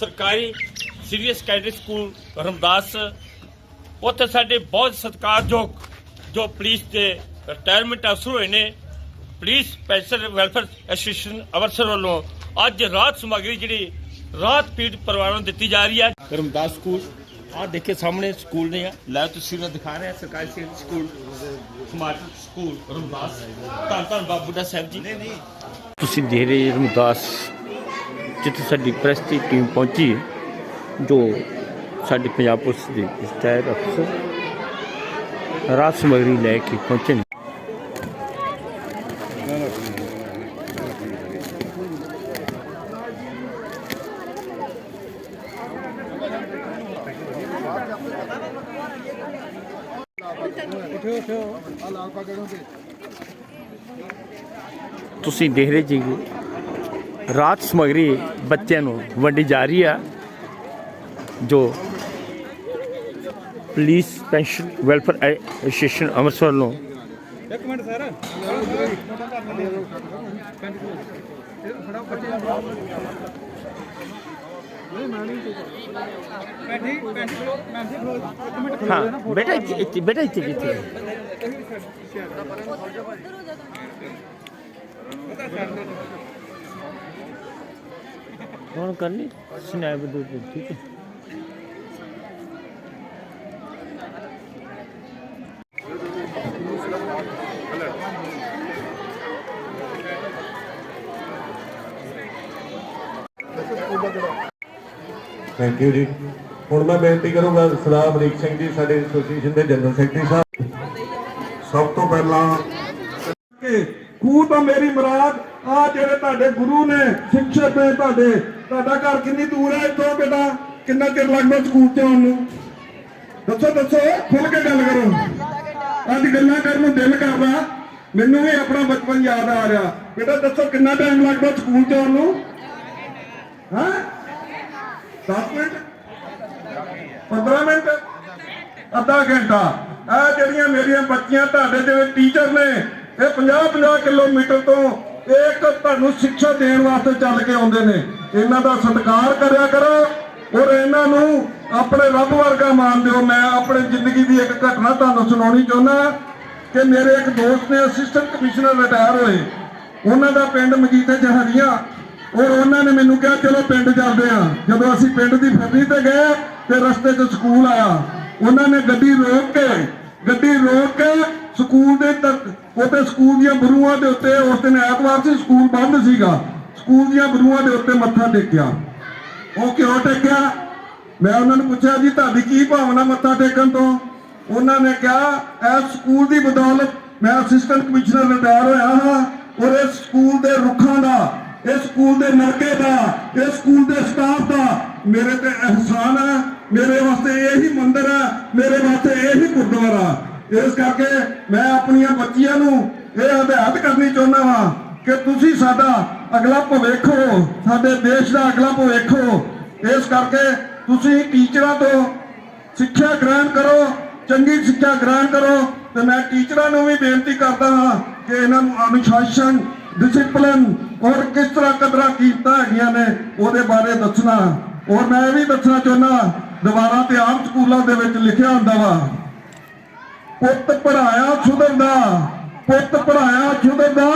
ਸਰਕਾਰੀ senior secondary school Ramdas ਉੱਥੇ ਸਾਡੇ ਬਹੁਤ ਸਤਿਕਾਰਯੋਗ ਜੋ ਪੁਲਿਸ ਦੇ ਰਿਟਾਇਰਮੈਂਟ ਅਫਸਰ ਹੋਏ ਨੇ police pension welfare association Amritsar ਵੱਲੋਂ ਅੱਜ ਰਾਤ ਸਮੱਗਰੀ ਜਿਹੜੀ ਰਾਤ ਪੀੜ ਪਰਿਵਾਰਾਂ ਨੂੰ ਦਿੱਤੀ ਜਾ ਰਹੀ ਹੈ। ਰਮਦਾਸ ਸਕੂਲ ਆਹ ਦੇਖੇ ਸਾਹਮਣੇ ਸਕੂਲ ਨੇ ਆ। ਲੈ ਤਸਵੀਰਾਂ ਦਿਖਾ ਰਹੇ ਆ ਸਰਕਾਰੀ senior school smart school Ramdas. ਧੰਨ ਧੰਨ ਬਾਬੂ ਦਾ ਸਾਹਿਬ ਜੀ। ਤੁਸੀਂ ਦੇਖ ਰਹੇ ਰਮਦਾਸ ਜਿੱਥੇ ਸਾਡੀ ਪ੍ਰੈਸ ਦੀ ਟੀਮ ਪਹੁੰਚੀ ਹੈ, ਜੋ ਸਾਡੀ ਪੰਜਾਬ ਪੁਲਿਸ ਦੇ ਰਿਟਾਇਰ ਅਫਸਰ ਰਾਤ ਸਮਗਰੀ ਲੈ ਕੇ ਪਹੁੰਚੇ ਨੇ। ਤੁਸੀਂ ਦੇਖ ਰਹੇ ਜੀ ਰਾਤ ਸਮਗਰੀ ਬੱਚਿਆਂ ਨੂੰ ਵੰਡੀ ਜਾ ਰਹੀ ਆ ਜੋ police pension welfare association Amritsar ਵੱਲੋਂ ਇੱਕ ਮਿੰਟ ਸਰ। ਹਾਂ ਬੇਟਾ ਇੱਥੇ- ਇੱਥੇ ਬੇਟਾ ਇੱਥੇ ਕਿੱਥੇ ਕੌਣ ਕਰਨੀ? ਸਨੈਪ ਦੋ ਠੀਕ ਹੈ। ਥੈਂਕ ਯੂ ਜੀ। ਹੁਣ ਮੈਂ ਬੇਨਤੀ ਕਰੂੰਗਾ ਸਰਦਾਰ ਅਮਰੀਕ ਸਿੰਘ ਜੀ, ਸਾਡੇ ਐਸੋਸੀਏਸ਼ਨ ਦੇ ਜਨਰਲ ਸੈਕਟਰੀ ਸਾਹਿਬ। ਸਭ ਤੋਂ ਪਹਿਲਾਂ ਕਿ ਖੂਹ ਤਾਂ ਮੇਰੀ ਮੁਰਾਦ ਆ ਜਿਹੜੇ ਤੁਹਾਡੇ ਗੁਰੂ ਨੇ ਸਿੱਖਿਅਕ ਨੇ ਤੁਹਾਡੇ। ਤੁਹਾਡਾ ਘਰ ਕਿੰਨੀ ਦੂਰ ਹੈ ਇੱਥੋਂ ਬੇਟਾ? ਕਿੰਨਾ ਚਿਰ ਲੱਗਦਾ ਸਕੂਲ ਤੇ ਆਉਣ ਨੂੰ? ਦੱਸੋ ਦੱਸੋ ਖੁੱਲ ਕੇ ਗੱਲ ਕਰੋ। ਅੱਜ ਗੱਲਾਂ ਕਰਨ ਨੂੰ ਦਿਲ ਕਰਦਾ। ਮੈਨੂੰ ਵੀ ਆਪਣਾ ਬਚਪਨ ਯਾਦ ਆ ਰਿਹਾ। ਬੇਟਾ, ਦੱਸੋ, ਕਿੰਨਾ ਟਾਈਮ ਲੱਗਦਾ ਸਕੂਲ ਤੇ ਆਉਣ ਨੂੰ? ਹਾਂ? 10 ਮਿੰਟ? 15 ਮਿੰਟ? ਅੱਧਾ ਘੰਟਾ। ਇਹ ਜਿਹੜੀਆਂ ਮੇਰੀਆਂ ਬੱਚੀਆਂ ਤੁਹਾਡੇ ਜਿਹੜੇ ਟੀਚਰ ਨੇ, ਇਹ 50 50 ਕਿਲੋਮੀਟਰ ਤੋਂ ਇੱਕ ਤੁਹਾਨੂੰ ਸਿੱਖਿਆ ਦੇਣ ਵਾਸਤੇ ਚੱਲ ਕੇ ਆਉਂਦੇ ਨੇ। ਇਹਨਾਂ ਦਾ ਸਤਿਕਾਰ ਕਰਿਆ ਕਰੋ ਔਰ ਇਹਨਾਂ ਨੂੰ ਆਪਣੇ ਰੱਬ ਵਰਗਾ ਮੰਨ ਦਿਓ। ਮੈਂ ਆਪਣੀ ਜ਼ਿੰਦਗੀ ਦੀ ਇੱਕ ਘਟਨਾ ਤੁਹਾਨੂੰ ਸੁਣਾਉਣੀ ਚਾਹੁੰਦਾ ਕਿ ਮੇਰੇ ਇੱਕ ਦੋਸਤ ਨੇ ਅਸਿਸਟੈਂਟ ਕਮਿਸ਼ਨਰ ਰਿਟਾਇਰ ਹੋਏ। ਉਹਨਾਂ ਦਾ ਪਿੰਡ ਮਜੀਠੇ ਜਹਰੀਆਂ ਔਰ ਉਹਨਾਂ ਨੇ ਮੈਨੂੰ ਕਿਹਾ, ਚਲੋ ਪਿੰਡ ਚੱਲਦੇ ਆ ਜਦੋਂ ਅਸੀਂ ਪਿੰਡ ਦੀ ਫੈਕਟਰੀ ਤੇ ਗਏ ਤੇ ਰਸਤੇ 'ਚ ਸਕੂਲ ਆਇਆ। ਉਹਨਾਂ ਨੇ ਗੱਡੀ ਰੋਕ ਕੇ, ਗੱਡੀ ਰੋਕ ਕੇ ਸਕੂਲ ਦੇ ਤੱਕ ਉਹਤੇ ਸਕੂਲ ਦੀਆਂ ਬਰੂਆਂ ਦੇ ਉੱਤੇ ਉਸ ਦਿਨ ਐਤਵਾਰ ਸੀ, ਸਕੂਲ ਬੰਦ ਸੀਗਾ। ਸਕੂਲ ਦੀਆਂ ਬਰੂਆਂ ਦੇ ਉੱਤੇ ਮੱਥਾ ਟੇਕਿਆ। ਉਹ ਕਿਉਂ ਟੇਕਿਆ? ਮੈਂ ਉਹਨਾਂ ਨੂੰ ਪੁੱਛਿਆ, ਜੀ, ਤੁਹਾਡੀ ਕੀ ਭਾਵਨਾ ਮੱਥਾ ਟੇਕਣ ਤੋਂ? ਉਹਨਾਂ ਨੇ ਕਿਹਾ, ਇਸ ਸਕੂਲ ਦੀ ਬਦੌਲਤ ਮੈਂ ਅਸਿਸਟੈਂਟ ਕਮਿਸ਼ਨਰ ਰਿਟਾਇਰ ਹੋਇਆ ਹਾਂ ਔਰ ਇਸ ਸਕੂਲ ਦੇ ਰੁੱਖਾਂ ਦਾ, ਇਸ ਸਕੂਲ ਦੇ ਨਰਕੇ ਦਾ, ਇਸ ਸਕੂਲ ਦੇ ਸਟਾਫ ਦਾ ਮੇਰੇ ਤੇ ਅਹਿਸਾਨ ਹੈ। ਮੇਰੇ ਵਾਸਤੇ ਇਹੀ ਮੰਦਿਰ ਹੈ, ਮੇਰੇ ਵਾਸਤੇ ਇਹੀ ਗੁਰਦੁਆਰਾ ਇਸ ਕਰਕੇ ਮੈਂ ਆਪਣੀਆਂ ਬੱਚੀਆਂ ਨੂੰ ਇਹ ਹਦਾਇਤ ਕਰਨੀ ਚਾਹੁੰਦਾ ਹਾਂ ਕਿ ਤੁਸੀਂ ਸਾਡਾ ਅਗਲਾ ਭਵਿੱਖ ਹੋ, ਸਾਡੇ ਦੇਸ਼ ਦਾ ਅਗਲਾ ਭਵਿੱਖ ਹੋ। ਇਸ ਕਰਕੇ ਤੁਸੀਂ ਟੀਚਰਾਂ ਤੋਂ ਸਿੱਖਿਆ ਗ੍ਰਹਿਣ ਕਰੋ, ਚੰਗੀ ਸਿੱਖਿਆ ਗ੍ਰਹਿਣ ਕਰੋ ਤੇ ਮੈਂ ਟੀਚਰਾਂ ਨੂੰ ਵੀ ਬੇਨਤੀ ਕਰਦਾ ਹਾਂ ਕਿ ਇਹਨਾਂ ਨੂੰ ਅਨੁਸ਼ਾਸਨ ਡਿਸਪਲਿਨ ਔਰ ਕਿਸ ਤਰ੍ਹਾਂ ਕਦਰਾਂ ਕੀਮਤਾਂ ਹੈਗੀਆਂ ਨੇ ਉਹਦੇ ਬਾਰੇ ਦੱਸਣਾ। ਔਰ ਮੈਂ ਇਹ ਵੀ ਦੱਸਣਾ ਚਾਹੁੰਦਾ, ਦੁਬਾਰਾ ਤੇ ਆਮ ਸਕੂਲਾਂ ਦੇ ਵਿੱਚ ਲਿਖਿਆ ਹੁੰਦਾ ਵਾ। ਪੁੱਤ ਪੜਾਇਆ ਸੁਧਰਦਾ, ਪੁੱਤ ਪੜਾਇਆ ਸੁਧਰਦਾ,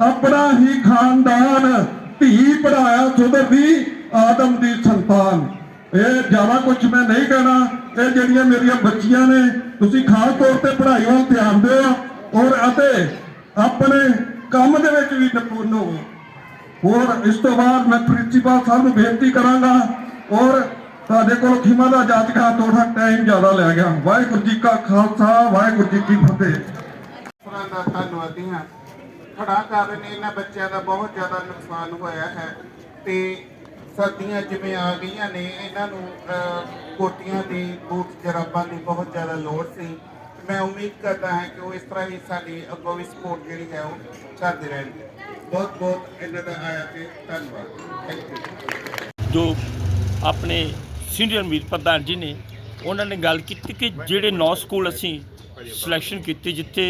ਆਪਣਾ ਹੀ ਖਾਨਦਾਨ, ਧੀ ਪੜਾਇਆ ਸੁਧਰਦੀ, ਆਦਮ ਦੀ ਸੰਤਾਨ। ਇਹ ਜ਼ਿਆਦਾ ਕੁਝ ਮੈਂ ਨਹੀਂ ਕਹਿਣਾ, ਇਹ ਜਿਹੜੀਆਂ ਮੇਰੀਆਂ ਬੱਚੀਆਂ ਨੇ, ਤੁਸੀਂ ਖਾਸ ਤੌਰ ਤੇ ਪੜ੍ਹਾਈ ਵੱਲ ਧਿਆਨ ਦਿਓ, ਔਰ ਅਤੇ ਆਪਣੇ ਕੰਮ ਦੇ ਵਿੱਚ ਵੀ ਨਿਪੁੰਨ ਹੋਵੋ। ਔਰ ਇਸ ਤੋਂ ਬਾਅਦ ਮੈਂ ਪ੍ਰਿੰਸੀਪਲ ਸਾਹਿਬ ਨੂੰ ਬੇਨਤੀ ਕਰਾਂਗਾ, ਔਰ ਤੁਹਾਡੇ ਕੋਲ ਖਿਮਾ ਦਾ ਜਾਚਕਾ ਥੋੜਾ ਟਾਈਮ ਜ਼ਿਆਦਾ ਲੈ ਗਿਆ। ਵਾਹਿਗੁਰੂ ਜੀ ਕਾ ਖਾਲਸਾ ਵਾਹਿਗੁਰੂ ਜੀ ਕੀ ਫਤਿਹ। ਦਾ ਧੰਨਵਾਦੀ ਹਾਂ ਹੜ੍ਹਾਂ ਕਾਰਨ ਇਹਨਾਂ ਬੱਚਿਆਂ ਦਾ ਬਹੁਤ ਜ਼ਿਆਦਾ ਨੁਕਸਾਨ ਹੋਇਆ ਹੈ। ਤੇ ਸਰਦੀਆਂ ਜਿਵੇਂ ਆ ਗਈਆਂ ਨੇ ਇਹਨਾਂ ਨੂੰ ਕੋਟੀਆਂ ਦੀ ਬੂਟ ਜਰਾਬਾਂ ਦੀ ਬਹੁਤ ਜ਼ਿਆਦਾ ਲੋੜ ਸੀ। ਮੈਂ ਉਮੀਦ ਕਰਦਾ ਹਾਂ ਕਿ ਉਹ ਇਸ ਤਰ੍ਹਾਂ ਹੀ ਸਾਡੀ ਅੱਗੋਂ ਵੀ ਸਪੋਰਟ ਜਿਹੜੀ ਹੈ ਉਹ ਕਰਦੇ ਰਹਿਣਗੇ। ਬਹੁਤ ਬਹੁਤ ਇਹਨਾਂ ਦਾ ਆਇਆ ਤੇ ਧੰਨਵਾਦ। ਥੈਂਕ ਯੂ ਜੋ ਆਪਣੇ ਸੀਨੀਅਰ ਮੀਤ ਪ੍ਰਧਾਨ ਜੀ ਨੇ ਉਹਨਾਂ ਨੇ ਗੱਲ ਕੀਤੀ ਕਿ ਜਿਹੜੇ ਨੌ ਸਕੂਲ ਅਸੀਂ ਸਿਲੈਕਸ਼ਨ ਕੀਤੀ ਜਿੱਥੇ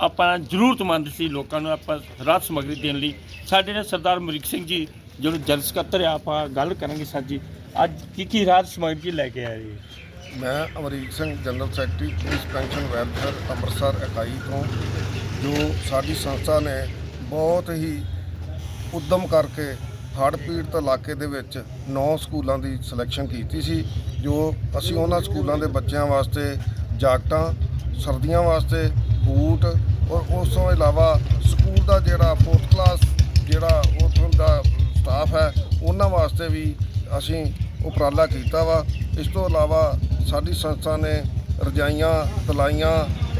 ਆਪਾਂ ਜ਼ਰੂਰਤਮੰਦ ਸੀ ਲੋਕਾਂ ਨੂੰ ਆਪਾਂ ਰਾਹਤ ਸਮੱਗਰੀ ਦੇਣ ਲਈ, ਸਾਡੇ ਨਾਲ ਸਰਦਾਰ ਅਮਰੀਕ ਸਿੰਘ ਜੀ, ਜਿਹੜੇ ਜਨਰਲ ਸਕੱਤਰ ਆ, ਆਪਾਂ ਗੱਲ ਕਰਾਂਗੇ ਸਰ ਜੀ। ਅੱਜ ਕੀ ਕੀ ਰਾਤ ਸਮਗਰੀ ਲੈ ਕੇ ਆਏ ਰਹੀ ਮੈਂ Amrik Singh, general secretary, police pension welfare, Amritsar ਇਕਾਈ ਤੋਂ, ਜੋ ਸਾਡੀ ਸੰਸਥਾ ਨੇ ਬਹੁਤ ਹੀ ਉਦਮ ਕਰਕੇ ਹੜ੍ਹ ਪੀੜਤ ਇਲਾਕੇ ਦੇ ਵਿੱਚ 9 ਸਕੂਲਾਂ ਦੀ ਸਿਲੈਕਸ਼ਨ ਕੀਤੀ ਸੀ, ਜੋ ਅਸੀਂ ਉਹਨਾਂ ਸਕੂਲਾਂ ਦੇ ਬੱਚਿਆਂ ਵਾਸਤੇ ਜਾਕਟਾਂ, ਸਰਦੀਆਂ ਵਾਸਤੇ ਬੂਟ ਔਰ ਉਸ ਤੋਂ ਇਲਾਵਾ ਸਕੂਲ ਦਾ ਜਿਹੜਾ ਫੋਰਥ ਕਲਾਸ ਜਿਹੜਾ ਉੱਥੋਂ ਦਾ ਸਟਾਫ ਹੈ, ਉਹਨਾਂ ਵਾਸਤੇ ਵੀ ਅਸੀਂ ਉਪਰਾਲਾ ਕੀਤਾ ਵਾ। ਇਸ ਤੋਂ ਇਲਾਵਾ ਸਾਡੀ ਸੰਸਥਾ ਨੇ ਰਜਾਈਆਂ, ਤਲਾਈਆਂ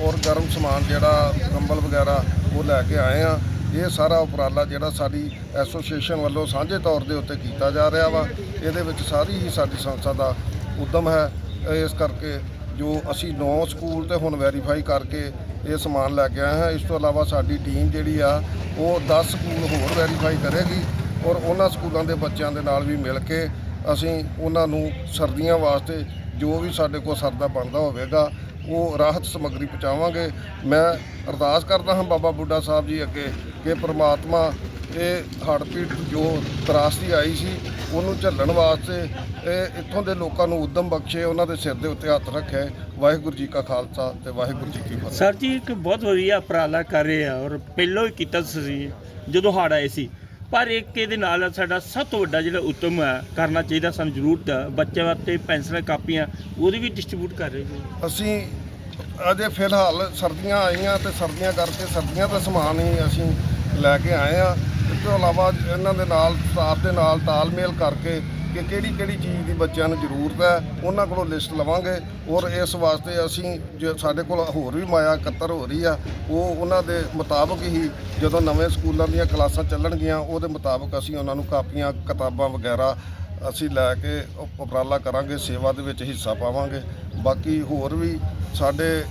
ਔਰ ਗਰਮ ਸਮਾਨ ਜਿਹੜਾ ਕੰਬਲ ਵਗੈਰਾ ਉਹ ਲੈ ਕੇ ਆਏ ਆ। ਇਹ ਸਾਰਾ ਉਪਰਾਲਾ ਜਿਹੜਾ ਸਾਡੀ ਐਸੋਸੀਏਸ਼ਨ ਵੱਲੋਂ ਸਾਂਝੇ ਤੌਰ ਦੇ ਉੱਤੇ ਕੀਤਾ ਜਾ ਰਿਹਾ ਵਾ, ਇਹਦੇ ਵਿੱਚ ਸਾਰੀ ਹੀ ਸਾਡੀ ਸੰਸਥਾ ਦਾ ਉਦਮ ਹੈ। ਇਸ ਕਰਕੇ ਜੋ ਅਸੀਂ ਨੌ ਸਕੂਲ ਤੇ ਹੁਣ ਵੈਰੀਫਾਈ ਕਰਕੇ ਇਹ ਸਮਾਨ ਲੈ ਕੇ ਆਏ ਹਾਂ, ਇਸ ਤੋਂ ਇਲਾਵਾ ਸਾਡੀ ਟੀਮ ਜਿਹੜੀ ਆ, ਉਹ 10 ਸਕੂਲ ਹੋਰ ਵੈਰੀਫਾਈ ਕਰੇਗੀ ਔਰ ਉਹਨਾਂ ਸਕੂਲਾਂ ਦੇ ਬੱਚਿਆਂ ਦੇ ਨਾਲ ਵੀ ਮਿਲ ਕੇ ਅਸੀਂ ਉਹਨਾਂ ਨੂੰ ਸਰਦੀਆਂ ਵਾਸਤੇ ਜੋ ਵੀ ਸਾਡੇ ਕੋਲ ਸਰਦਾ ਬਣਦਾ ਹੋਵੇਗਾ ਉਹ ਰਾਹਤ ਸਮੱਗਰੀ ਪਹੁੰਚਾਵਾਂਗੇ। ਮੈਂ ਅਰਦਾਸ ਕਰਦਾ ਹਾਂ ਬਾਬਾ ਬੁੱਢਾ ਸਾਹਿਬ ਜੀ ਅੱਗੇ ਕਿ ਪ੍ਰਮਾਤਮਾ ਇਹ ਹੜ੍ਹ ਪੀੜਤ ਜੋ ਤਰਾਸਦੀ ਆਈ ਸੀ, ਉਹਨੂੰ ਝੱਲਣ ਵਾਸਤੇ ਇਹ ਇੱਥੋਂ ਦੇ ਲੋਕਾਂ ਨੂੰ ਉਦਮ ਬਖਸ਼ੇ, ਉਹਨਾਂ ਦੇ ਸਿਰ ਦੇ ਉੱਤੇ ਹੱਥ ਰੱਖੇ। ਵਾਹਿਗੁਰੂ ਜੀ ਕਾ ਖਾਲਸਾ ਤੇ ਵਾਹਿਗੁਰੂ ਜੀ ਕੀ ਫਤਿਹ। ਸਰ ਜੀ, ਇੱਕ ਬਹੁਤ ਵਧੀਆ ਉਪਰਾਲਾ ਕਰ ਰਹੇ ਆ ਔਰ ਪਹਿਲਾਂ ਹੀ ਕੀਤਾ ਸੀ ਜਦੋਂ ਹੜ੍ਹ ਆਏ ਸੀ। ਪਰ ਇੱਕ ਇਹਦੇ ਨਾਲ ਸਾਡਾ ਸਭ ਤੋਂ ਵੱਡਾ ਜਿਹੜਾ ਉਤਮ ਹੈ ਕਰਨਾ ਚਾਹੀਦਾ ਸਾਨੂੰ ਜ਼ਰੂਰਤ ਹੈ ਬੱਚਿਆਂ ਵਾਸਤੇ ਪੈਨਸਲਾਂ, ਕਾਪੀਆਂ, ਉਹਦੀ ਵੀ ਡਿਸਟ੍ਰੀਬਿਊਟ ਕਰ ਰਹੇ ਜੀ ਅਸੀਂ ਅਜੇ ਫਿਲਹਾਲ ਸਰਦੀਆਂ ਆਈਆਂ ਤੇ ਸਰਦੀਆਂ ਕਰਕੇ ਸਰਦੀਆਂ ਦਾ ਸਮਾਨ ਹੀ ਅਸੀਂ ਲੈ ਕੇ ਆਏ ਆ ਇਸ ਤੋਂ ਇਲਾਵਾ ਇਹਨਾਂ ਦੇ ਨਾਲ, ਸਟਾਫ ਦੇ ਨਾਲ ਤਾਲਮੇਲ ਕਰਕੇ ਕਿ ਕਿਹੜੀ ਕਿਹੜੀ ਚੀਜ਼ ਦੀ ਬੱਚਿਆਂ ਨੂੰ ਜ਼ਰੂਰਤ ਹੈ, ਉਹਨਾਂ ਕੋਲੋਂ ਲਿਸਟ ਲਵਾਂਗੇ ਔਰ ਇਸ ਵਾਸਤੇ ਅਸੀਂ ਜੋ ਸਾਡੇ ਕੋਲ ਹੋਰ ਵੀ ਮਾਇਆ ਇਕੱਤਰ ਹੋ ਰਹੀ ਆ, ਉਹ ਉਹਨਾਂ ਦੇ ਮੁਤਾਬਕ ਹੀ ਜਦੋਂ ਨਵੇਂ ਸਕੂਲਾਂ ਦੀਆਂ ਕਲਾਸਾਂ ਚੱਲਣਗੀਆਂ, ਉਹਦੇ ਮੁਤਾਬਕ ਅਸੀਂ ਉਹਨਾਂ ਨੂੰ ਕਾਪੀਆਂ, ਕਿਤਾਬਾਂ ਵਗੈਰਾ ਅਸੀਂ ਲੈ ਕੇ ਉਪਰਾਲਾ ਕਰਾਂਗੇ, ਸੇਵਾ ਦੇ ਵਿੱਚ ਹਿੱਸਾ ਪਾਵਾਂਗੇ। ਬਾਕੀ ਹੋਰ ਵੀ ਸਾਡੇ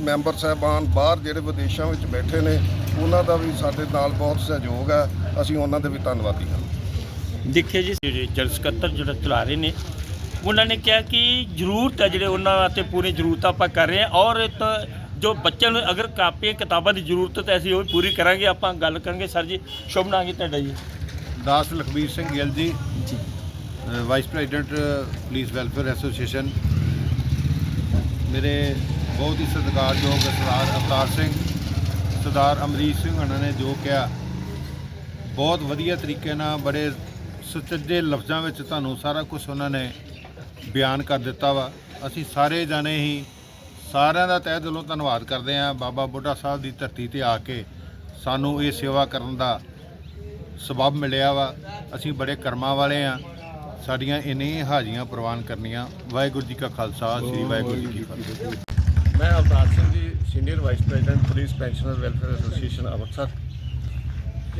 ਮੈਂਬਰ ਸਾਹਿਬਾਨ ਬਾਹਰ ਜਿਹੜੇ ਵਿਦੇਸ਼ਾਂ ਵਿੱਚ ਬੈਠੇ ਨੇ, ਉਹਨਾਂ ਦਾ ਵੀ ਸਾਡੇ ਨਾਲ ਬਹੁਤ ਸਹਿਯੋਗ ਹੈ। ਅਸੀਂ ਉਹਨਾਂ ਦੇ ਵੀ ਧੰਨਵਾਦੀ ਹਾਂ। ਦੇਖਿਆ ਜੀ ਜਿਹੜੇ ਜਲ ਸਕੱਤਰ ਜਿਹੜਾ ਚਲਾ ਰਹੇ ਨੇ ਉਹਨਾਂ ਨੇ ਕਿਹਾ ਕਿ ਜ਼ਰੂਰਤ ਹੈ ਜਿਹੜੇ ਉਹਨਾਂ ਵਾਸਤੇ ਪੂਰੀ ਜ਼ਰੂਰਤ ਆਪਾਂ ਕਰ ਰਹੇ ਹਾਂ ਔਰ ਤਾਂ ਜੋ ਬੱਚਿਆਂ ਨੂੰ ਅਗਰ ਕਾਪੀਆਂ ਕਿਤਾਬਾਂ ਦੀ ਜ਼ਰੂਰਤ ਹੈ ਤਾਂ ਅਸੀਂ ਉਹ ਪੂਰੀ ਕਰਾਂਗੇ ਆਪਾਂ ਗੱਲ ਕਰਾਂਗੇ। ਸਰ ਜੀ ਸ਼ੁਭ ਨਾਮ ਕੀ ਤੁਹਾਡਾ ਜੀ। ਦਾਸ Lakhbir Singh Gill ji ji. Vice president police welfare association ਮੇਰੇ ਬਹੁਤ ਹੀ ਸਤਿਕਾਰਯੋਗ ਸਰਦਾਰ ਅਵਤਾਰ ਸਿੰਘ ਸਰਦਾਰ ਅਮਰੀਕ ਸਿੰਘ ਉਹਨਾਂ ਨੇ ਜੋ ਕਿਹਾ ਬਹੁਤ ਵਧੀਆ ਤਰੀਕੇ ਨਾਲ ਬੜੇ ਸੁਚੱਜੇ ਲਫ਼ਜ਼ਾਂ ਵਿੱਚ ਤੁਹਾਨੂੰ ਸਾਰਾ ਕੁਝ ਉਹਨਾਂ ਨੇ ਬਿਆਨ ਕਰ ਦਿੱਤਾ ਵਾ। ਅਸੀਂ ਸਾਰੇ ਜਾਣੇ ਹੀ ਸਾਰਿਆਂ ਦਾ ਤਹਿ ਦਿਲੋਂ ਧੰਨਵਾਦ ਕਰਦੇ ਹਾਂ ਬਾਬਾ ਬੁੱਢਾ ਸਾਹਿਬ ਦੀ ਧਰਤੀ ਤੇ ਆ ਕੇ ਸਾਨੂੰ ਇਹ ਸੇਵਾ ਕਰਨ ਦਾ ਸਬਬ ਮਿਲਿਆ ਵਾ। ਅਸੀਂ ਬੜੇ ਕਰਮਾਂ ਵਾਲੇ ਆ ਸਾਡੀਆਂ ਇੰਨੀਆਂ ਹਾਜ਼ੀਆਂ ਪ੍ਰਵਾਨ ਕਰਨੀਆਂ। ਵਾਹਿਗੁਰੂ ਜੀ ਕਾ ਖਾਲਸਾ, ਸ੍ਰੀ ਵਾਹਿਗੁਰੂ ਜੀ ਕੀ ਫਤਿਹ। ਮੈਂ Avtar Singh ji, senior vice president, police pensioner welfare association, Amritsar.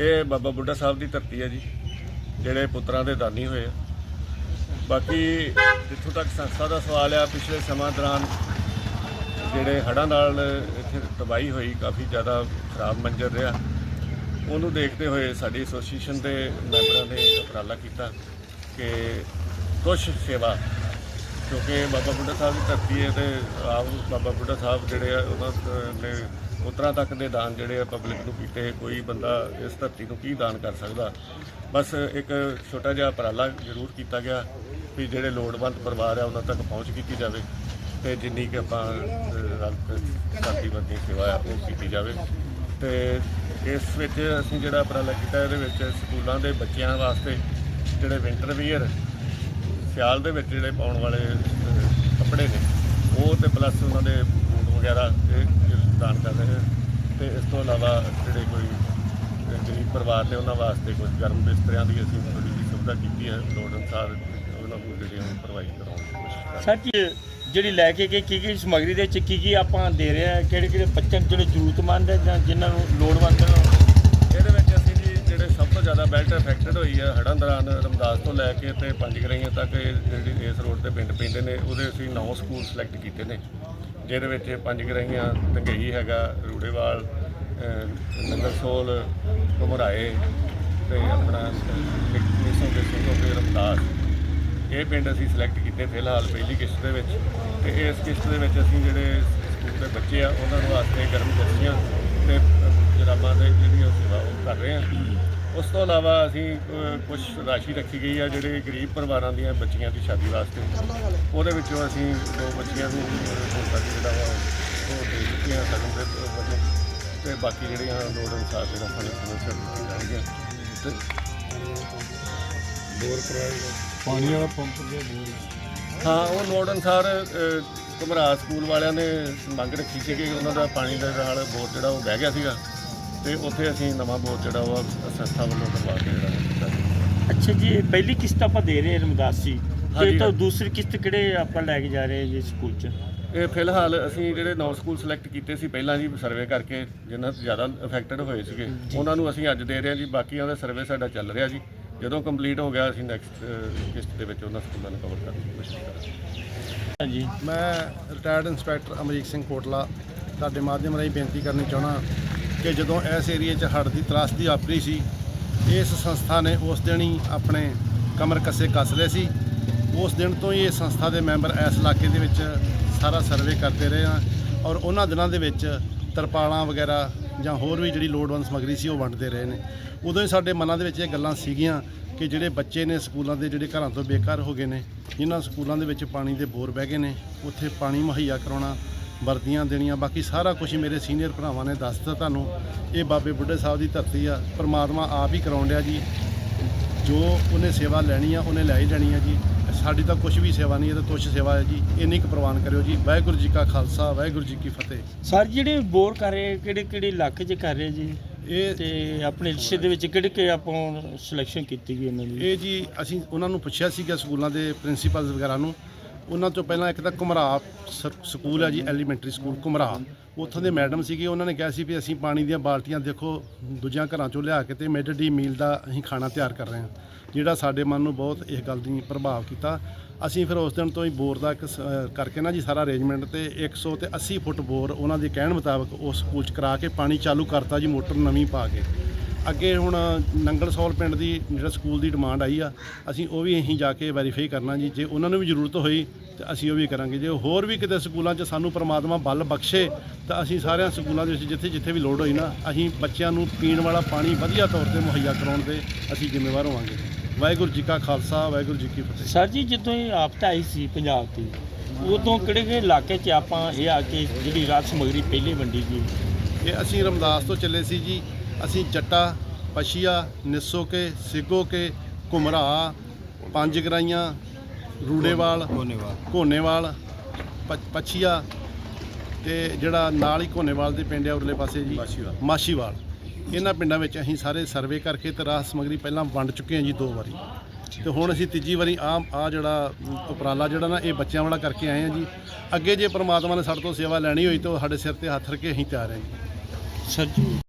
ਇਹ ਬਾਬਾ ਬੁੱਢਾ ਸਾਹਿਬ ਦੀ ਧਰਤੀ ਹੈ ਜੀ। ਜਿਹੜੇ ਪੁੱਤਰਾਂ ਦੇ ਦਾਨੀ ਹੋਏ ਆ। ਬਾਕੀ ਜਿੱਥੋਂ ਤੱਕ ਸੰਸਥਾ ਦਾ ਸਵਾਲ ਆ, ਪਿਛਲੇ ਸਮਾਂ ਦੌਰਾਨ ਜਿਹੜੇ ਹੜ੍ਹਾਂ ਨਾਲ ਇੱਥੇ ਤਬਾਹੀ ਹੋਈ, ਕਾਫੀ ਜ਼ਿਆਦਾ ਖਰਾਬ ਮੰਜ਼ਰ ਰਿਹਾ। ਉਹਨੂੰ ਦੇਖਦੇ ਹੋਏ ਸਾਡੀ ਐਸੋਸੀਏਸ਼ਨ ਦੇ ਮੈਂਬਰਾਂ ਨੇ ਉਪਰਾਲਾ ਕੀਤਾ ਕਿ ਕੁਛ ਸੇਵਾ, ਕਿਉਂਕਿ ਬਾਬਾ ਬੁੱਢਾ ਸਾਹਿਬ ਦੀ ਧਰਤੀ ਹੈ ਤੇ ਆਪ ਬਾਬਾ ਬੁੱਢਾ ਸਾਹਿਬ ਜਿਹੜੇ ਆ, ਉਹਨਾਂ ਨੇ ਉਤਰਾਂ ਤੱਕ ਦੇ ਦਾਨ ਜਿਹੜੇ ਆ ਪਬਲਿਕ ਨੂੰ ਕੀਤੇ, ਕੋਈ ਬੰਦਾ ਇਸ ਧਰਤੀ ਨੂੰ ਕੀ ਦਾਨ ਕਰ ਸਕਦਾ? ਬਸ ਇੱਕ ਛੋਟਾ ਜਿਹਾ ਉਪਰਾਲਾ ਜ਼ਰੂਰ ਕੀਤਾ ਗਿਆ ਵੀ ਜਿਹੜੇ ਲੋੜਵੰਦ ਪਰਿਵਾਰ ਆ ਉਹਨਾਂ ਤੱਕ ਪਹੁੰਚ ਕੀਤੀ ਜਾਵੇ ਤੇ ਜਿੰਨੀ ਕਿ ਆਪਾਂ ਅਹ, ਰਲ ਕੇ ਸਾਡੀ ਬੰਦੀ ਸੇਵਾ ਆ ਉਹ ਕੀਤੀ ਜਾਵੇ। ਤੇ ਇਸ ਵਿੱਚ ਅਸੀਂ ਜਿਹੜਾ ਉਪਰਾਲਾ ਕੀਤਾ ਇਹਦੇ ਵਿੱਚ ਸਕੂਲਾਂ ਦੇ ਬੱਚਿਆਂ ਵਾਸਤੇ ਜਿਹੜੇ ਵਿੰਟਰ ਵੀਅਰ ਸਿਆਲ ਦੇ ਵਿੱਚ ਜਿਹੜੇ ਪਾਉਣ ਵਾਲੇ ਕੱਪੜੇ ਨੇ ਉਹ ਤੇ ਪਲੱਸ ਉਹਨਾਂ ਦੇ ਬੂਟ ਵਗੈਰਾ ਇਹ ਦਾਨ ਕਰ ਰਹੇ ਹਾਂ ਤੇ ਇਸ ਤੋਂ ਇਲਾਵਾ ਜਿਹੜੇ ਕੋਈ ਗਰੀਬ ਪਰਿਵਾਰ ਨੇ ਉਹਨਾਂ ਵਾਸਤੇ ਕੁਝ ਗਰਮ ਬਿਸਤਰਿਆਂ ਦੀ ਅਸੀਂ ਥੋੜੀ ਜਿਹੀ ਸੁਵਿਧਾ ਕੀਤੀ ਹੈ। ਲੋੜ ਅਨੁਸਾਰ ਉਹਨਾਂ ਨੂੰ ਜਿਹੜੀ ਉਹ ਪ੍ਰੋਵਾਈਡ ਕਰਾਉਣ ਦੀ ਕੋਸ਼ਿਸ਼ ਕਰ ਜੀ ਜਿਹੜੀ ਲੈ ਕੇ ਗਏ ਕੀ ਕੀ ਸਮਗਰੀ ਦੇ ਵਿੱਚ ਕੀ ਕੀ ਆਪਾਂ ਦੇ ਰਹੇ ਆ ਕਿਹੜੇ ਕਿਹੜੇ ਬੱਚਿਆਂ ਨੂੰ ਜਿਹੜੇ ਜ਼ਰੂਰਤਮੰਦ ਹੈ ਜਾਂ ਜਿਨ੍ਹਾਂ ਨੂੰ ਲੋੜਵੰਦ ਨੇ? ਇਹਦੇ ਵਿੱਚ ਅਸੀਂ ਜੀ ਜਿਹੜੇ ਸਭ ਤੋਂ ਜ਼ਿਆਦਾ ਬੈਲਟ ਅਫੈਕਟਡ ਹੋਈ ਹੈ ਹੜ੍ਹਾਂ ਦੌਰਾਨ ਰਮਦਾਸ ਤੋਂ ਲੈ ਕੇ ਤੇ ਪੰਜ ਗਰਾਈਆਂ ਤੱਕ ਜਿਹੜੀ ਇਸ ਰੋਡ ਤੇ ਪਿੰਡ ਪੈਂਦੇ ਨੇ ਉਹਦੇ ਅਸੀਂ ਨੌ ਸਕੂਲ ਸਿਲੈਕਟ ਕੀਤੇ ਨੇ। ਜਿਹਦੇ ਵਿੱਚ ਪੰਜ ਗਰਾਈਆਂ ਧੰਗਈ ਹੈਗਾ ਰੂੜੇਵਾਲ ਨੰਗਰਸੋਲ ਨੰਗਲਸੋਲ ਘੁਮਰਾਏ ਤੇ ਆਪਣਾ ਨਿਸੋਂ ਦੇ ਸਿੰਘੋਂ ਤੇ ਰਮਦਾਸ। ਇਹ ਪਿੰਡ ਅਸੀਂ ਸਿਲੈਕਟ ਕੀਤੇ ਫਿਲਹਾਲ ਪਹਿਲੀ ਕਿਸ਼ਤ ਦੇ ਵਿੱਚ ਤੇ ਇਸ ਕਿਸ਼ਤ ਦੇ ਵਿੱਚ ਅਸੀਂ ਜਿਹੜੇ ਸਕੂਲ ਦੇ ਬੱਚੇ ਆ ਉਹਨਾਂ ਨੂੰ ਵਾਸਤੇ ਗਰਮ ਜਰਸੀਆਂ ਤੇ ਅਹ, ਜਰਾਬਾਂ ਦੇ ਜਿਹੜੀਆਂ ਉਹ ਸੇਵਾ ਉਹ ਕਰ ਰਹੇ ਹਾਂ। ਉਸ ਤੋਂ ਇਲਾਵਾ ਅਸੀਂ ਕੁਝ ਰਾਸ਼ੀ ਰੱਖੀ ਗਈ ਆ ਜਿਹੜੇ ਗਰੀਬ ਪਰਿਵਾਰਾਂ ਦੀਆਂ ਬੱਚੀਆਂ ਦੀ ਸ਼ਾਦੀ ਵਾਸਤੇ। ਉਹਦੇ ਵਿੱਚੋਂ ਅਸੀਂ ਦੋ ਬੱਚੀਆਂ ਨੂੰ ਜਿਹੜਾ ਵਾ ਉਹ ਦੇ ਦਿੱਤੀਆਂ ਸਗਨ ਦੇ ਤੇ ਬਾਕੀ ਜਿਹੜੀਆਂ ਲੋੜ ਅਨੁਸਾਰ ਜਿਹੜਾ ਫੰਡ ਸਮੇਂ ਦਿੱਤੀ ਜਾਣਗੀਆਂ। ਤੇ ਪਾਣੀ ਵਾਲਾ ਪੰਪ ਦੇ ਹਾਂ। ਉਹ ਲੋੜ ਅਨੁਸਾਰ ਘੁਮਰਾ ਸਕੂਲ ਵਾਲਿਆਂ ਨੇ ਮੰਗ ਰੱਖੀ ਸੀ ਕਿ ਉਹਨਾਂ ਦਾ ਪਾਣੀ ਦੇ ਨਾਲ ਬੋਰ ਜਿਹੜਾ ਉਹ ਬਹਿ ਗਿਆ ਸੀਗਾ। ਤੇ ਉੱਥੇ ਅਸੀਂ ਨਵਾਂ ਬੋਰ ਜਿਹੜਾ ਉਹ ਸੰਸਥਾ ਵੱਲੋਂ ਕਰਵਾ ਕੇ ਜਿਹੜਾ। ਅੱਛਾ ਜੀ ਪਹਿਲੀ ਕਿਸ਼ਤ ਆਪਾਂ ਦੇ ਰਹੇ ਹਾਂ ਰਮਦਾਸੀ ਹਾਂਜੀ। ਤੇ ਤਾਂ ਦੂਸਰੀ ਕਿਸ਼ਤ ਕਿਹੜੇ ਆਪਾਂ ਲੈ ਕੇ ਜਾ ਰਹੇ ਹਾਂ ਜੀ ਸਕੂਲ 'ਚ? ਇਹ ਫਿਲਹਾਲ ਅਸੀਂ ਜਿਹੜੇ ਨੌ ਸਕੂਲ ਸਿਲੈਕਟ ਕੀਤੇ ਸੀ ਪਹਿਲਾਂ ਜੀ ਸਰਵੇ ਕਰਕੇ ਜਿਨ੍ਹਾਂ ਜ਼ਿਆਦਾ ਅਫੈਕਟਡ ਹੋਏ ਸੀਗੇ ਉਹਨਾਂ ਨੂੰ ਅਸੀਂ ਅੱਜ ਦੇ ਰਹੇ ਹਾਂ ਜੀ ਬਾਕੀਆਂ ਦਾ ਸਰਵੇ ਸਾਡਾ ਚੱਲ ਰਿਹਾ ਜੀ। ਜਦੋਂ ਕੰਪਲੀਟ ਹੋ ਗਿਆ ਅਸੀਂ ਨੈਕਸਟ ਕਿਸ਼ਤ ਦੇ ਵਿੱਚ ਉਹਨਾਂ ਸਕੂਲਾਂ ਨੂੰ ਕਵਰ ਕਰਨ ਦੀ ਕੋਸ਼ਿਸ਼ ਕਰਾਂਗੇ। ਹਾਂਜੀ। ਮੈਂ ਰਿਟਾਇਰਡ ਇੰਸਪੈਕਟਰ ਅਮਰੀਕ ਸਿੰਘ ਕੋਟਲਾ ਤੁਹਾਡੇ ਮਾਧਿਅਮ ਰਾਹੀਂ ਬੇਨਤੀ ਕਰਨੀ ਚਾਹਣਾ ਕਿ ਜਦੋਂ ਇਸ ਏਰੀਏ 'ਚ ਹੜ੍ਹ ਦੀ ਤਰਾਸਦੀ ਆਪਰੀ ਸੀ ਇਸ ਸੰਸਥਾ ਨੇ ਉਸ ਦਿਨ ਹੀ ਆਪਣੇ ਕਮਰ ਕੱਸੇ ਕੱਸ ਲਏ ਸੀ। ਉਸ ਦਿਨ ਤੋਂ ਹੀ ਇਹ ਸੰਸਥਾ ਦੇ ਮੈਂਬਰ ਇਸ ਇਲਾਕੇ ਦੇ ਵਿੱਚ ਸਾਰਾ ਸਰਵੇ ਕਰਦੇ ਰਹੇ ਹਾਂ ਔਰ ਉਹਨਾਂ ਦਿਨਾਂ ਦੇ ਵਿੱਚ ਤਰਪਾਲਾਂ ਵਗੈਰਾ ਜਾਂ ਹੋਰ ਵੀ ਜਿਹੜੀ ਲੋੜਵੰਦ ਸਮੱਗਰੀ ਸੀ ਉਹ ਵੰਡਦੇ ਰਹੇ ਨੇ। ਉਦੋਂ ਹੀ ਸਾਡੇ ਮਨਾਂ ਦੇ ਵਿੱਚ ਇਹ ਗੱਲਾਂ ਸੀਗੀਆਂ ਕਿ ਜਿਹੜੇ ਬੱਚੇ ਨੇ ਸਕੂਲਾਂ ਦੇ ਜਿਹੜੇ ਘਰਾਂ ਤੋਂ ਬੇਕਾਰ ਹੋ ਗਏ ਨੇ, ਜਿਨ੍ਹਾਂ ਸਕੂਲਾਂ ਦੇ ਵਿੱਚ ਪਾਣੀ ਦੇ ਬੋਰ ਬਹਿ ਗਏ ਨੇ, ਉੱਥੇ ਪਾਣੀ ਮੁਹੱਈਆ ਕਰਾਉਣਾ, ਵਰਦੀਆਂ ਦੇਣੀਆਂ, ਬਾਕੀ ਸਾਰਾ ਕੁਝ ਮੇਰੇ ਸੀਨੀਅਰ ਭਰਾਵਾਂ ਨੇ ਦੱਸ ਦਿੱਤਾ ਤੁਹਾਨੂੰ। ਇਹ ਬਾਬੇ ਬੁੱਢੇ ਸਾਹਿਬ ਦੀ ਧਰਤੀ ਆ, ਪਰਮਾਤਮਾ ਆਪ ਹੀ ਕਰਾਉਣ ਡਿਆ ਜੀ। ਜੋ ਉਹਨੇ ਸੇਵਾ ਲੈਣੀ ਆ, ਉਹਨੇ ਲੈ ਹੀ ਲੈਣੀ ਆ ਜੀ। ਸਾਡੀ ਤਾਂ ਕੁਝ ਵੀ ਸੇਵਾ ਨਹੀਂ ਇਹ ਤਾਂ ਤੁੱਛ ਸੇਵਾ ਹੈ ਜੀ। ਇੰਨੀ ਕੁ ਪ੍ਰਵਾਨ ਕਰਿਓ ਜੀ। ਵਾਹਿਗੁਰੂ ਜੀ ਕਾ ਖਾਲਸਾ ਵਾਹਿਗੁਰੂ ਜੀ ਕੀ ਫਤਿਹ। ਸਰ ਜਿਹੜੇ ਬੋਰ ਕਰ ਰਹੇ ਕਿਹੜੇ ਕਿਹੜੇ ਇਲਾਕੇ 'ਚ ਕਰ ਰਹੇ ਜੀ? ਇਹ ਤੇ ਆਪਣੇ ਲਿਸਟ ਦੇ ਵਿੱਚ ਕਿਹੜੇ ਕਿ ਆਪਾਂ ਸਿਲੈਕਸ਼ਨ ਕੀਤੀ ਗਈ ਇਹਨਾਂ ਦੀ? ਇਹ ਜੀ ਅਸੀਂ ਉਹਨਾਂ ਨੂੰ ਪੁੱਛਿਆ ਸੀਗਾ ਸਕੂਲਾਂ ਦੇ ਪ੍ਰਿੰਸੀਪਲਸ ਵਗੈਰਾ ਨੂੰ। ਉਹਨਾਂ ਤੋਂ ਪਹਿਲਾਂ ਇੱਕ ਤਾਂ ਕੁਮਰਾ ਸਕੂਲ ਹੈ ਜੀ ਐਲੀਮੈਂਟਰੀ ਸਕੂਲ ਕੁਮਰਾ ਉੱਥੋਂ ਦੇ ਮੈਡਮ ਸੀਗੇ ਉਹਨਾਂ ਨੇ ਕਿਹਾ ਸੀ ਵੀ ਅਸੀਂ ਪਾਣੀ ਦੀਆਂ ਬਾਲਟੀਆਂ ਦੇਖੋ ਦੂਜਿਆਂ ਘਰਾਂ ਚੋਂ ਲਿਆ ਕੇ ਤੇ ਮਿਡ ਡੀ ਮੀਲ ਦਾ ਅਸੀਂ ਖਾਣਾ ਤਿਆਰ ਕਰ ਰਹੇ ਹਾਂ। ਜਿਹੜਾ ਸਾਡੇ ਮਨ ਨੂੰ ਬਹੁਤ ਇਸ ਗੱਲ ਦੀ ਪ੍ਰਭਾਵ ਕੀਤਾ। ਅਸੀਂ ਫਿਰ ਉਸ ਦਿਨ ਤੋਂ ਹੀ ਬੋਰ ਦਾ ਇੱਕ ਸ- ਕਰਕੇ ਨਾ ਜੀ ਸਾਰਾ ਅਰੇਂਜਮੈਂਟ ਤੇ 100 ਤੇ 80 ਫੁੱਟ ਬੋਰ ਉਹਨਾਂ ਦੇ ਕਹਿਣ ਮੁਤਾਬਕ ਉਸ ਸਕੂਲ 'ਚ ਕਰਾ ਕੇ ਪਾਣੀ ਚਾਲੂ ਕਰਤਾ ਜੀ, ਮੋਟਰ ਨਵੀਂ ਪਾ ਕੇ। ਅੱਗੇ ਹੁਣ ਨੰਗਲਸੌਲ ਪਿੰਡ ਦੀ ਜਿਹੜਾ ਸਕੂਲ ਦੀ ਡਿਮਾਂਡ ਆਈ ਆ, ਅਸੀਂ ਉਹ ਵੀ ਅਸੀਂ ਜਾ ਕੇ ਵੈਰੀਫਾਈ ਕਰਨਾ ਜੀ, ਜੇ ਉਹਨਾਂ ਨੂੰ ਵੀ ਜ਼ਰੂਰਤ ਹੋਈ ਤੇ ਅਸੀਂ ਉਹ ਵੀ ਕਰਾਂਗੇ। ਜੇ ਹੋਰ ਵੀ ਕਿਤੇ ਸਕੂਲਾਂ 'ਚ ਸਾਨੂੰ ਪ੍ਰਮਾਤਮਾ ਬਲ ਬਖਸ਼ੇ ਤਾਂ ਅਸੀਂ ਸਾਰਿਆਂ ਸਕੂਲਾਂ ਦੇ ਵਿੱਚ ਜਿੱਥੇ ਜਿੱਥੇ ਵੀ ਲੋੜ ਹੋਈ ਨਾ, ਅਸੀਂ ਬੱਚਿਆਂ ਨੂੰ ਪੀਣ ਵਾਲਾ ਪਾਣੀ ਵਧੀਆ ਤੌਰ ਤੇ ਮੁਹੱਈਆ ਕਰਾਉਣ ਦੇ ਅਸੀਂ ਜ਼ਿੰਮੇਵਾਰ ਹੋਵਾਂਗੇ। ਵਾਹਿਗੁਰੂ ਜੀ ਕਾ ਖਾਲਸਾ ਵਾਹਿਗੁਰੂ ਜੀ ਕੀ ਫਤਿਹ। ਸਰ ਜੀ ਜਦੋਂ ਇਹ ਆਪਤਾ ਆਈ ਸੀ ਪੰਜਾਬ ਦੀ ਉਦੋਂ ਕਿਹੜੇ ਕਿਹੜੇ ਇਲਾਕੇ 'ਚ ਆਪਾਂ ਇਹ ਆ ਕੇ ਜਿਹੜੀ ਰਾਤ ਸਮਗਰੀ ਪਹਿਲੇ ਵੰਡੀ ਗਈ? ਇਹ ਅਸੀਂ ਰਮਦਾਸ ਤੋਂ ਚੱਲੇ ਸੀ ਜੀ। ਅਸੀਂ ਜੱਟਾ ਪਛੀਆ ਨਿੱਸੋਕੇ ਸਿੱਗੋਕੇ ਘੁਮਰਾ ਪੰਜ ਗਰਾਈਆਂ ਰੂੜੇਵਾਲ ਘੋਨੇਵਾਲ। ਪ- ਪਛੀਆ ਤੇ ਜਿਹੜਾ ਨਾਲ ਹੀ ਘੋਨੇਵਾਲ ਦੇ ਪਿੰਡ ਆ ਉਰਲੇ ਪਾਸੇ ਜੀ। ਮਾਸ਼ੀਵਾਲ ਇਹਨਾਂ ਪਿੰਡਾਂ ਵਿੱਚ ਅਸੀਂ ਸਾਰੇ ਸਰਵੇ ਕਰਕੇ ਤੇ ਰਾਹਤ ਸਮਗਰੀ ਪਹਿਲਾਂ ਵੰਡ ਚੁੱਕੇ ਹਾਂ ਜੀ ਦੋ ਵਾਰੀ। ਤੇ ਹੁਣ ਅਸੀਂ ਤੀਜੀ ਵਾਰੀ ਆਮ ਆ ਜਿਹੜਾ ਉਪਰਾਲਾ ਜਿਹੜਾ ਨਾ, ਇਹ ਬੱਚਿਆਂ ਵਾਲਾ ਕਰਕੇ ਆਏ ਹਾਂ ਜੀ। ਅੱਗੇ ਜੇ ਪ੍ਰਮਾਤਮਾ ਨੇ ਸਾਡੇ ਤੋਂ ਸੇਵਾ ਲੈਣੀ ਹੋਈ ਤਾਂ ਸਾਡੇ ਸਿਰ ਤੇ ਹੱਥ ਰੱਖ ਕੇ ਅਸੀਂ ਤਿਆਰ ਹਾਂ ਜੀ। ਸਰ ਜੀ